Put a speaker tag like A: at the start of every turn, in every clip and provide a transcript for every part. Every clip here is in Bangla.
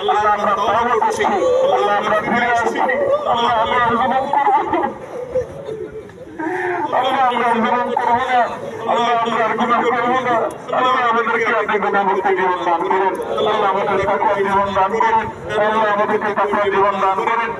A: আল্লাহ আমরা তওবা করছি আল্লাহ আমরা ফিরে জীবন দান করুন। আল্লাহ আমাদেরকে জীবন দান করুন আল্লাহ আমাদেরকে জীবন দান করুন।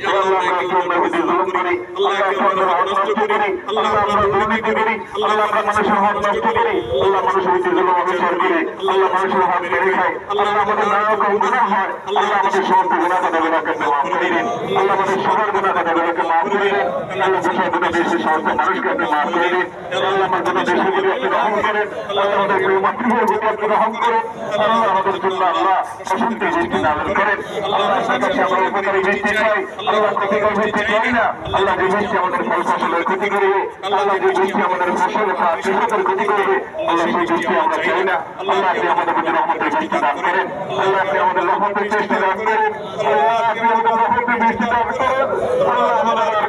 A: আল্লাহ আমরা জন্য বেশি জুলুম করি আল্লাহ আমরা হক নষ্ট করি আল্লাহ আমরা দুর্নীতি করি আল্লাহ আমরা মানুষের হক নষ্ট করি আল্লাহ মানুষের প্রতি জুলুম অবিচার করি আল্লাহ মানুষের হক মেরে খাই আল্লাহ আমাদের নানা রকম গুনাহ হয় আল্লাহ আমাদের সমস্ত গুনাহ কথা গুনাহকে মাফ করে দিন আল্লাহ আমাদের সবার গুনাহ কথা গুনাহকে মাফ করে দিন আল্লাহ দেশের গোটা দেশের সমস্ত মানুষকে আপনি মাফ করে দিন আল্লাহ আমার গোটা দেশের প্রতি আপনি রহম করেন। আল্লাহ আমাদের প্রিয় মাতৃভূমির প্রতি আপনি রহম করেন আল্লাহ আমাদের জন্য আল্লাহ অশান্তি বৃষ্টি নাজল করেন আল্লাহ আপনার কাছে আমরা উপকারী বৃষ্টি চাই আল্লাহ ক্ষতিকর বৃষ্টি চাই না? আল্লাহ বৃষ্টি আমাদের ফল ফসলের ক্ষতি করবে। আল্লাহ বৃষ্টি আমাদের ফসল কৃষকের ক্ষতি করবে। আল্লাহ সেই বৃষ্টি আমরা চাই না। আল্লাহ আপনি আমাদের প্রতি রহমতের বৃষ্টি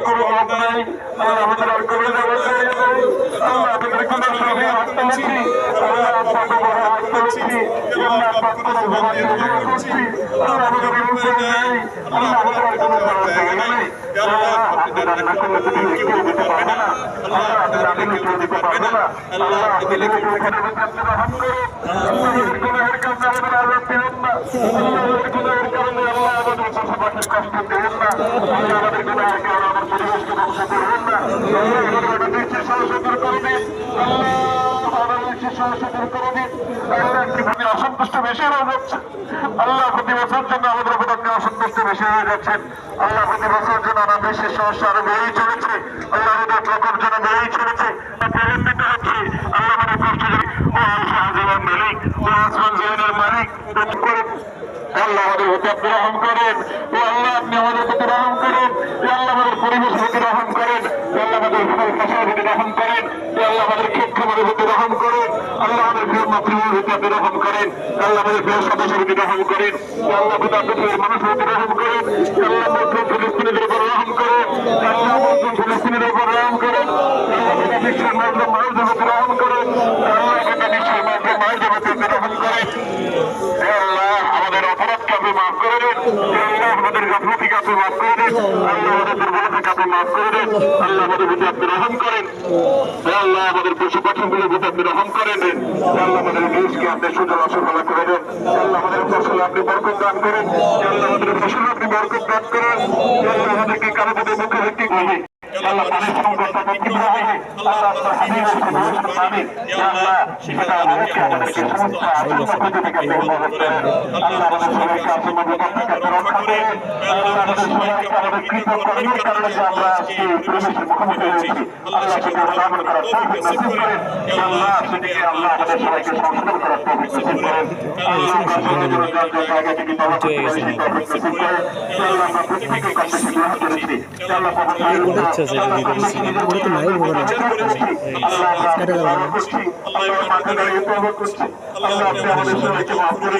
A: কোনো রব নাই। আল্লাহ হাত তুলেছি আল্লাহ আপনাকে বড় হাত তুলেছি আল্লাহ আপনাকে কোনো ভগবান করছি আল্লাহ আমাদের কোনো নাই আল্লাহ আমাদের আর কোনো জগৎ নাই আল্লাহ আপনি রান্না করলে তুমি আমার ধ্বংস করবেন না আল্লাহ আমাদের অনেক বৃষ্টির সমস্যা দূর করে দিন আল্লাহ আমাদের কীভাবে অসন্তুষ্ট বেশি হয়ে যাচ্ছে। আল্লাহ প্রতি বছর জন্য আমাদের উপর অসন্তুষ্ট বেশি হয়ে যাচ্ছেন আল্লাহ প্রতি বছর জন্য আমার দেশের সমস্যা আরও বেড়েই চলেছে। আল্লাহ আমাদের প্রকোপ যেন বেড়েই চলেছে। প্রলম্বিত হচ্ছে। আল্লাহ আমাদের কষ্ট ও শাহজাহান মালিক, ও আসমান জাহানের মালিক। করেন? আল্লাহ আমাদের প্রতি আপনি রহম করেন। ও আল্লাহ আপনি আমাদের প্রতি রহম করেন। আল্লাহ আমাদের পরিবেশ প্রতি রহম করেন। আল্লাহ আমাদের ফসল প্রতি রহম করেন। আমাদের প্রতি রহম করেন। আল্লাহ আমাদের প্রিয় মাতৃভূমির প্রতি আপনি রহম করেন। আল্লাহ আমাদের প্রিয় সদস্যের প্রতি রহম করেন। আল্লাহ প্রতি আপনি প্রিয় মানুষের প্রতি রহম করেন। আল্লাহ মুসলিম উপর রহম করেন। আল্লাহ ফিলিস্তিনিদের আল্লাহ আমাদের গাফলতিকে আপনি মাফ করে দিন। আল্লাহ। আমাদের দুর্বলতাকে আপনি মাফ করে দিন। আল্লাহ। আমাদের প্রতি আপনি রহম করেন। আল্লাহ আমাদের পশু পাখিগুলোর প্রতি আপনি রহম করে দিন। আল্লাহ আমাদের দেশকে আপনি সুন্দর অসফলা করে দেন। আল্লাহ আমাদের ফসল আপনি বরকত দান করেন। আল্লাহ আমাদের ফসল আপনি বরকত দান করেন। আল্লাহ আমাদেরকে কারও প্রতি মুখোমুখি করবে আল্লাহ পানির সংকট বিক্রি হয়ে আল্লাহ আপনার হাবিব এসে পানি আল্লাহ সেটা আমাদেরকে আমাদেরকে সমস্ত আসন্ন ক্ষতি থেকে আপনি করেন আল্লাহ সেটা করতে
B: যাবে না
A: আল্লাহ আমাদের সবাইকে মাফ করে